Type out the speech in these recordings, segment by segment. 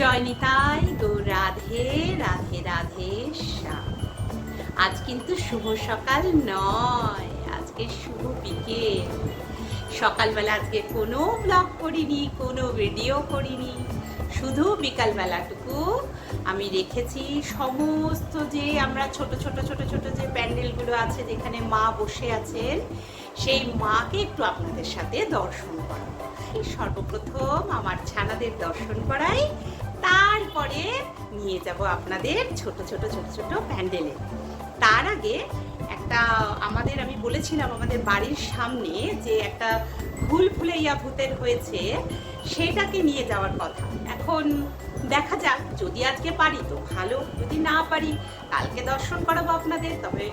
জয় নিতাই, গো রাধে রাধে রাধে আজ কিন্তু শুভ সকাল নয়, আজকে শুভ বিকেল। সকালবেলা আজকে কোনো ব্লগ করিনি, কোনো ভিডিও করিনি। শুধু বিকালবেলাটুকু আমি রেখেছি সমস্ত যে আমরা ছোট ছোট ছোট ছোট যে প্যান্ডেলগুলো আছে, যেখানে মা বসে আছেন, সেই মাকে একটু আপনাদের সাথে দর্শন করাবো। সর্বপ্রথম আমার ছানাদের দর্শন করাই। তারপরে নিয়ে যাব আপনাদের ছোট ছোট ছোট ছোট প্যান্ডেলে। তার আগে একটা, আমাদের, আমি বলেছিলাম আমাদের বাড়ির সামনে যে একটা ভুল ভুলাইয়া ভূতের হয়েছে, সেটাকে নিয়ে যাওয়ার কথা। এখন দেখা যাক, যদি আজকে পারি তো ভালো, যদি না পারি, কালকে দর্শন করাবো আপনাদের, তবে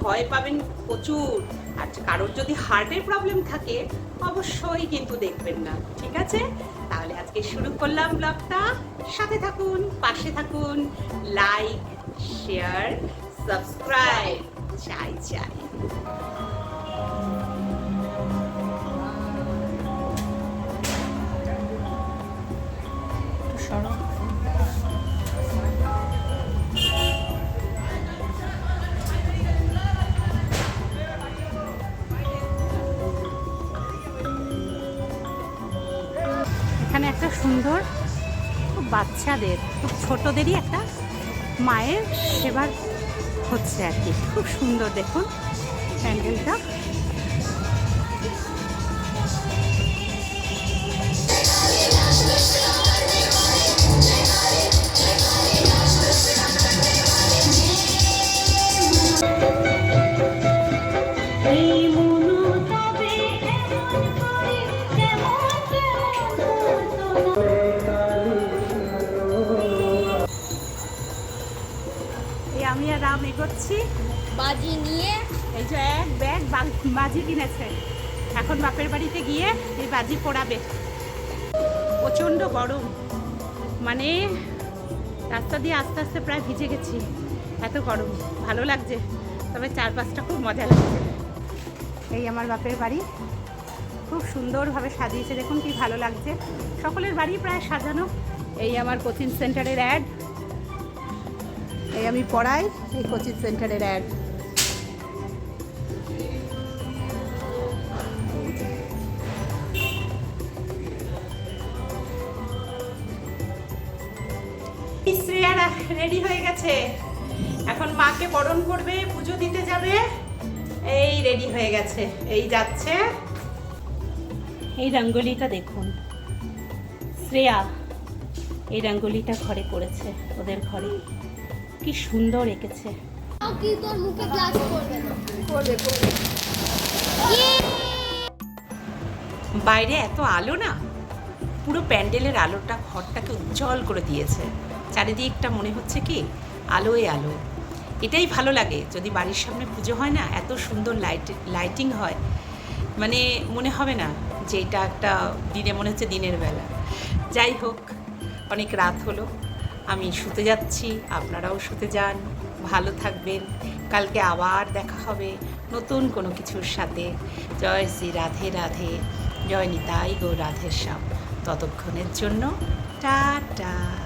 ভয় পাবেন প্রচুর। আর কারোর যদি হার্টের প্রবলেম থাকে, অবশ্যই কিন্তু দেখবেন না, ঠিক আছে? তাহলে আজকে শুরু করলাম ব্লগটা। সাথে থাকুন, পাশে থাকুন, লাইক, শেয়ার সাবস্ক্রাইব চাই চাই এখানে একটা সুন্দর বাচ্চাদের খুব ছোটদেরই একটা মায়ের সেবার হচ্ছে আর কি। খুব সুন্দর দেখুন। প্যান্ডেলটা আর এগোচ্ছি। বাজি নিয়ে। এই যে এক ব্যাগ বাজি কিনেছে। এখন বাপের বাড়িতে গিয়ে এই বাজি পোড়াবে। প্রচণ্ড গরম। মানে রাস্তা দিয়ে আস্তে আস্তে প্রায় ভিজে গেছি। এত গরম। ভালো লাগছে। তবে চারপাশটা খুব মজা লাগছে। এই আমার বাপের বাড়ি। খুব সুন্দরভাবে সাজিয়েছে। দেখুন কি ভালো লাগছে। সকলের বাড়ি প্রায় সাজানো। এই আমার কোচিং সেন্টারের অ্যাড। এই আমি পড়াই এই কোচিং সেন্টারের অ্যাড শ্রেয়ারা রেডি হয়ে গেছে। এখন মাকে বরণ করবে পুজো দিতে যাবে। এই রেডি হয়ে গেছে এই যাচ্ছে। এই রঙ্গোলিটা দেখুন। শ্রেয়া এই রঙ্গোলিটা ঘরে করেছে ওদের ঘরে। কি সুন্দর এঁকেছে। বাইরে এত আলো না? পুরো প্যান্ডেলের আলোটা ঘরটাকে উজ্জ্বল করে দিয়েছে। চারিদিকটা মনে হচ্ছে কি আলোয় আলো। এটাই ভালো লাগে, যদি বাড়ির সামনে পুজো হয় না, এত সুন্দর লাইট, লাইটিং হয়। মানে মনে হবে না যে এটা একটা দিনে, মনে হচ্ছে দিনের বেলা। যাই হোক, অনেক রাত হলো। আমি শুতে যাচ্ছি, আপনারাও শুতে যান, ভালো থাকবেন। কালকে আবার দেখা হবে নতুন কোনো কিছুর সাথে। জয় শ্রী রাধে রাধে, জয় নিতাই গো রাধেশ্যাম। ততক্ষণের জন্য, টাটা।